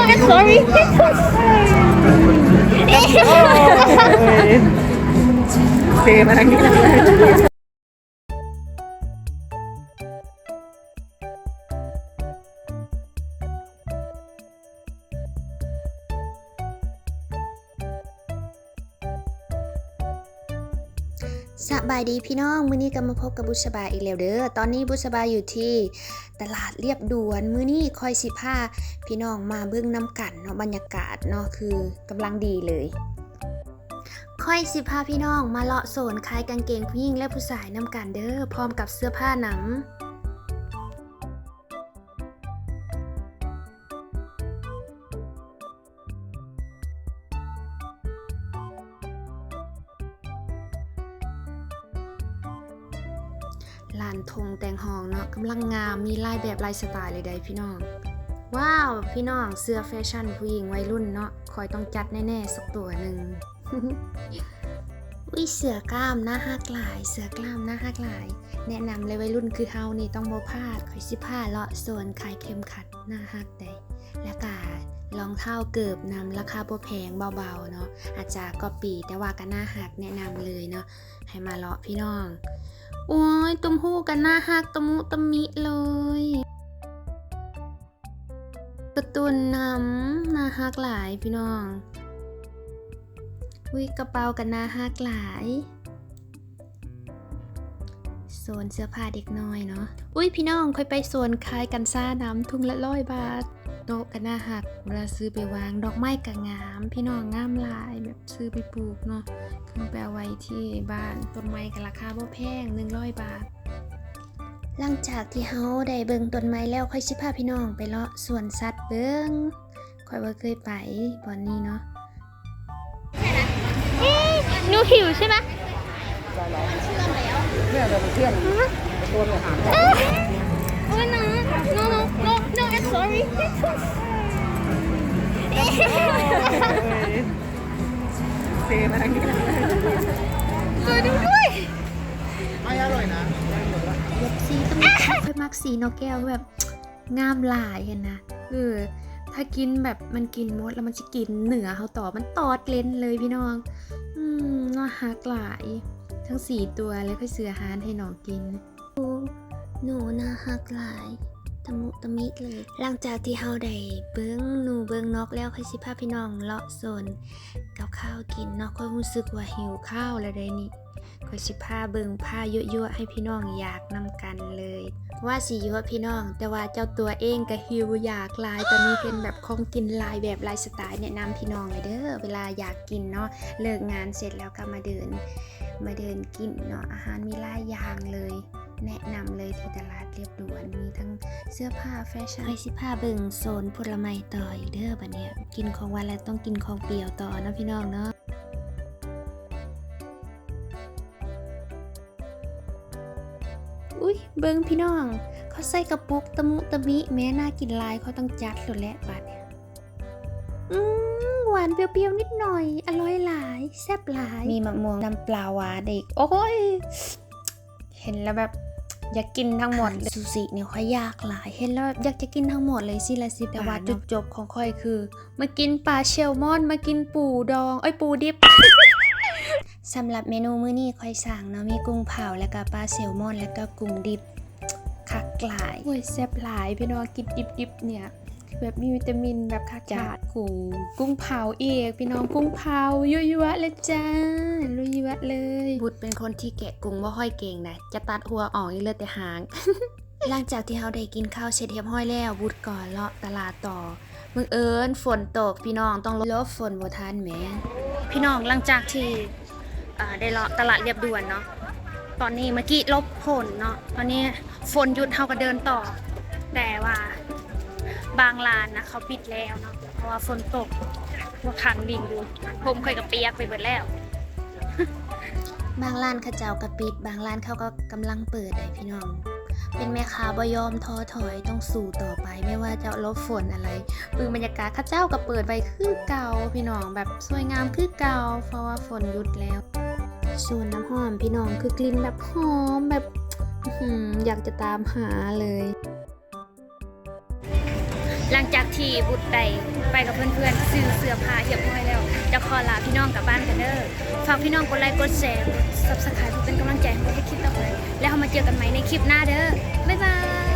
no, I'm sorry. เซ สบายดีพี่น้องมื้อนี้ก็มาพบกับบุษบาอีกแล้วเด้อ ตอนนี้บุษบาอยู่ที่ตลาดเรียบด่วนมื้อนี้คอยสิพาพี่น้องมาเบิ่งน้ำกันเนาะบรรยากาศเนาะคือกำลังดีเลยคอยสิพาพี่น้องมาเลาะโซนขายกางเกงผู้หญิงและผู้ชายน้ำกันเด้อพร้อมกับเสื้อผ้าหนัง ลานธงแตงหองเนาะกำลังงามมีลายแบบลายสไตล์เลยได้พี่น้อง ว้าว พี่น้องเสื้อแฟชั่นผู้หญิงวัยรุ่นเนาะคอยต้องจัดแน่ๆสักตัวหนึ่งวิเสือกล้ามหน้าฮักหลาย เสือกล้ามหน้าฮักหลาย แนะนำเลยวัยรุ่นคือเฮานี่ต้องบ่พลาดคอยสิพาเลาะโซนขายเข็มขัดหน้าฮักได้และก็ รองเท้าเกิบนำราคาบ่แพงเบาๆเนาะอาจจะก็ปีแต่ว่าก็หน้าฮักแนะนำเลยเนาะให้มาเลาะพี่น้องโอ้ยตุ้มหูกันหน้าฮักตะมุตะมิเลยกระตุนน้ำหน้าฮักหลายพี่น้องวิกระเป๋ากันหน้าฮักหลายโซนเสื้อผ้าเด็กน้อยเนาะ อุ้ยพี่น้องค่อยไปโซนขายกันซ่าน้ำทุ่งละร้อยบาท โต๊ะกันหน้าหัก เวลาซื้อไปวางดอกไม้กะงาม พี่น้องงามหลายแบบซื้อไปปลูกเนาะขึ้นไปเอาไว้ที่บ้านต้นไม้กันราคาบ่แพง100 บาท หลังจากที่เฮาได้เบิ่งต้นไม้แล้วค่อยสิพาพี่น้องไปเลาะสวนสัตว์เบิ่งค่อยบ่เคยไปบ่อนนี้เนาะหนูหิวใช่ไหมเนี่ยเดี๋ยวมันเที่ยงโดนอาหารโอ้ยนะ no no no no I'm sorry เซมาทางนี้นะช่วยด้วย ไม่อร่อยนะเล็บสีต้องค่อยมักสีนกแก้วแบบงามหลายเห็นนะเออถ้ากินแบบมันกินมดแล้วมันจะกินเหนือเขาต่อมันตอดเลนเลยพี่น้อง อืมน่าฮักหลาย ทั้งสี่ตัวเลยค่อยซื้อหารให้น้องกิน หนูน่าฮักหลาย ตะมุตะมิเลย หลังจากที่เฮาได้เบิ้งหนูเบิ้งนกแล้วค่อยสิพาพี่น้องเลาะโซนกับข้าวกินเนาะค่อยรู้สึกว่าหิวข้าวแล้วได้นี่ค่อยสิพาเบิ้งผ้ายั่วๆให้พี่น้องอยากนำกันเลย ว่าสิยั่วพี่น้อง แต่ว่าเจ้าตัวเองก็หิวอยากลายตอนนี้เป็นแบบของกินลายแบบลายสไตล์แนะนำพี่น้องเลยเด้อเวลาอยากกินเนาะเลิกงานเสร็จแล้วก็มาเดิน มาเดินกินเนาะอาหารมีหลายอย่างเลย แนะนำเลยที่ตลาดเรียบด่วนมีทั้งเสื้อผ้าแฟชั่นไปสิผ้าเบิ่งโซนผลไม้ต่ออีกเด้อบัดเนี้ยกินของหวานแล้วต้องกินของเปรี้ยวต่อนะพี่น้องเนาะอุ้ยเบิ่งพี่น้อง เขาใส่กระปุกตะมุตะมิแม้น่ากินลายเขาต้องจัดสุดและบัดเนี่ยอืมหวานเปรี้ยวๆนิดหน่อย อร่อยหลาย แซ่บหลาย มีมะม่วงน้ำปลาหวานอีก โอ้ย เห็นแล้วแบบ อยากกินทั้งหมดเลยซูชิเนี่ยค่อยอยากหลายเห็นแล้วแบบอยากจะกินทั้งหมดเลยสิละสิแต่ว่าจุดจบของค่อยคือ มากินปลาเชลมอน มากินปูดองเอ้ยปูดิบสำหรับเมนูมื้อนี้ค่อยสั่งเนาะมีกุ้งเผาแล้วก็ปลาเซลมอน แล้วก็กุ้งดิบคักหลายโอ้ยแซ่บหลายพี่น้องกินดิบๆเนี่ย แบบมีวิตามินแบบคักจาดกุ้งกุ้งเผาเอกพี่น้องกุ้งเผายั่วๆเลยจ้าลุยยวะเลย บุตรเป็นคนที่แกะกุ้งว่าห้อยเก่งนะจะตัดหัวออกนี่เลยแต่หาง หลังจากที่เราได้กินข้าวเสร็จเรียบร้อยแล้วบุตรก่อนเลาะตลาดต่อมึงเอิญฝนตกพี่น้องต้องลบฝนบ่ทันแหมพี่น้องหลังจากที่อ่าได้เลาะตลาดเรียบด่วนเนาะตอนนี้เมื่อกี้ลบฝนเนาะตอนนี้ฝนหยุดเฮาก็เดินต่อ แต่ว่า บางร้านนะเขาปิดแล้วเนาะเพราะว่าฝนตกว่าขังดิ่งดูผมเคยกับเปียกไปหมดแล้ว บางร้านเขาเจ้าก็ปิด บางร้านเขาก็กำลังเปิดเลยพี่น้อง เป็นแม่ค้าบ่ยอมท้อถอยต้องสู้ต่อไปไม่ว่าจะลบฝนอะไรปืนบรรยากาศเข้าเจ้าก็เปิดไปคือเก่าพี่น้องแบบสวยงามคือเก่า เพราะว่าฝนหยุดแล้วส่วนน้ำหอมพี่น้องคือกลิ่นแบบหอมแบบอื้อหืออยากจะตามหาเลย หลังจากที่บุตรไดไปกับเพื่อนๆซื้อเสื้อผ้าเรียบร้อยแล้ว จะขอลาพี่น้องกลับบ้านกันเด้อฝากพี่น้องกดไลค์กดแชร์กด subscribe เพื่อเป็นกำลังใจให้บุตรให้คลิปต่อไปแล้วเรามาเจอกันใหม่ในคลิปหน้าเด้อบ๊ายบาย